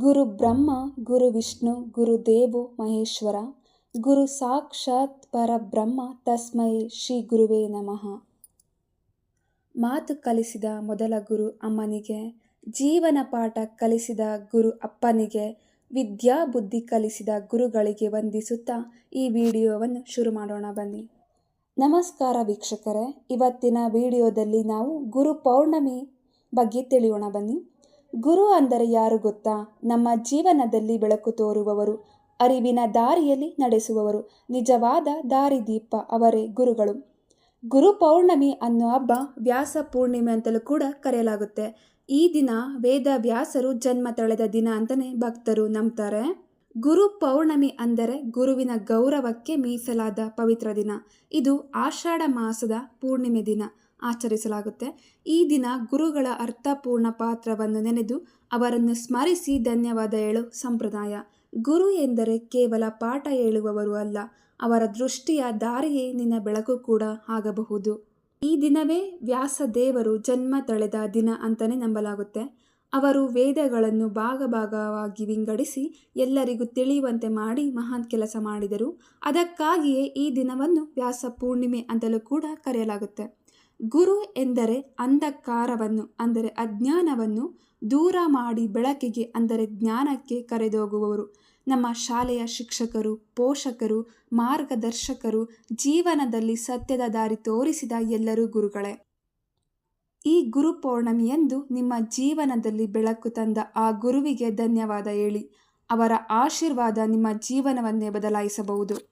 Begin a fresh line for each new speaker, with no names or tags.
ಗುರು ಬ್ರಹ್ಮ, ಗುರು ವಿಷ್ಣು, ಗುರು ದೇವೋ, ಮಹೇಶ್ವರ, ಗುರು ಸಾಕ್ಷಾತ್ ಪರಬ್ರಹ್ಮ ತಸ್ಮೈ ಶ್ರೀ ಗುರುವೇ ನಮಃ. ಮಾತು ಕಲಿಸಿದ ಮೊದಲ ಗುರು ಅಮ್ಮನಿಗೆ, ಜೀವನ ಪಾಠ ಕಲಿಸಿದ ಗುರು ಅಪ್ಪನಿಗೆ, ವಿದ್ಯಾ ಬುದ್ಧಿ ಕಲಿಸಿದ ಗುರುಗಳಿಗೆ ವಂದಿಸುತ್ತಾ ಈ ವಿಡಿಯೋವನ್ನು ಶುರು ಮಾಡೋಣ ಬನ್ನಿ. ನಮಸ್ಕಾರ ವೀಕ್ಷಕರೇ, ಇವತ್ತಿನ ವಿಡಿಯೋದಲ್ಲಿ ನಾವು ಗುರು ಪೌರ್ಣಮಿ ಬಗ್ಗೆ ತಿಳಿಯೋಣ ಬನ್ನಿ. ಗುರು ಅಂದರೆ ಯಾರು ಗೊತ್ತಾ? ನಮ್ಮ ಜೀವನದಲ್ಲಿ ಬೆಳಕು ತೋರುವವರು, ಅರಿವಿನ ದಾರಿಯಲ್ಲಿ ನಡೆಸುವವರು, ನಿಜವಾದ ದಾರಿದೀಪ ಅವರೇ ಗುರುಗಳು. ಗುರು ಪೌರ್ಣಮಿ ಅನ್ನೋ ಹಬ್ಬ ವ್ಯಾಸ ಪೂರ್ಣಿಮೆ ಅಂತಲೂ ಕೂಡ ಕರೆಯಲಾಗುತ್ತೆ. ಈ ದಿನ ವೇದ ವ್ಯಾಸರು ಜನ್ಮ ತಳೆದ ದಿನ ಅಂತಲೇ ಭಕ್ತರು ನಂಬ್ತಾರೆ. ಗುರು ಪೌರ್ಣಮಿ ಅಂದರೆ ಗುರುವಿನ ಗೌರವಕ್ಕೆ ಮೀಸಲಾದ ಪವಿತ್ರ ದಿನ. ಇದು ಆಷಾಢ ಮಾಸದ ಪೂರ್ಣಿಮೆ ದಿನ ಆಚರಿಸಲಾಗುತ್ತೆ. ಈ ದಿನ ಗುರುಗಳ ಅರ್ಥಪೂರ್ಣ ಪಾತ್ರವನ್ನು ನೆನೆದು ಅವರನ್ನು ಸ್ಮರಿಸಿ ಧನ್ಯವಾದ ಹೇಳು ಸಂಪ್ರದಾಯ. ಗುರು ಎಂದರೆ ಕೇವಲ ಪಾಠ ಹೇಳುವವರು ಅಲ್ಲ, ಅವರ ದೃಷ್ಟಿಯ ದಾರಿಯೇ ನಿನ್ನ ಬೆಳಕು ಕೂಡ ಆಗಬಹುದು. ಈ ದಿನವೇ ವ್ಯಾಸ ದೇವರು ಜನ್ಮ ತಳೆದ ದಿನ ಅಂತಲೇ ನಂಬಲಾಗುತ್ತೆ. ಅವರು ವೇದಗಳನ್ನು ಭಾಗ ಭಾಗವಾಗಿ ವಿಂಗಡಿಸಿ ಎಲ್ಲರಿಗೂ ತಿಳಿಯುವಂತೆ ಮಾಡಿ ಮಹಾನ್ ಕೆಲಸ ಮಾಡಿದರು. ಅದಕ್ಕಾಗಿಯೇ ಈ ದಿನವನ್ನು ವ್ಯಾಸ ಪೂರ್ಣಿಮೆ ಅಂತಲೂ ಕೂಡ ಕರೆಯಲಾಗುತ್ತೆ. ಗುರು ಎಂದರೆ ಅಂಧಕಾರವನ್ನು, ಅಂದರೆ ಅಜ್ಞಾನವನ್ನು ದೂರ ಮಾಡಿ ಬೆಳಕಿಗೆ, ಅಂದರೆ ಜ್ಞಾನಕ್ಕೆ ಕರೆದೋಗುವವರು. ನಮ್ಮ ಶಾಲೆಯ ಶಿಕ್ಷಕರು, ಪೋಷಕರು, ಮಾರ್ಗದರ್ಶಕರು, ಜೀವನದಲ್ಲಿ ಸತ್ಯದ ದಾರಿ ತೋರಿಸಿದ ಎಲ್ಲರೂ ಗುರುಗಳೇ. ಈ ಗುರು ಪೌರ್ಣಮಿಯಂದು ನಿಮ್ಮ ಜೀವನದಲ್ಲಿ ಬೆಳಕು ತಂದ ಆ ಗುರುವಿಗೆ ಧನ್ಯವಾದ ಹೇಳಿ. ಅವರ ಆಶೀರ್ವಾದ ನಿಮ್ಮ ಜೀವನವನ್ನೇ ಬದಲಾಯಿಸಬಹುದು.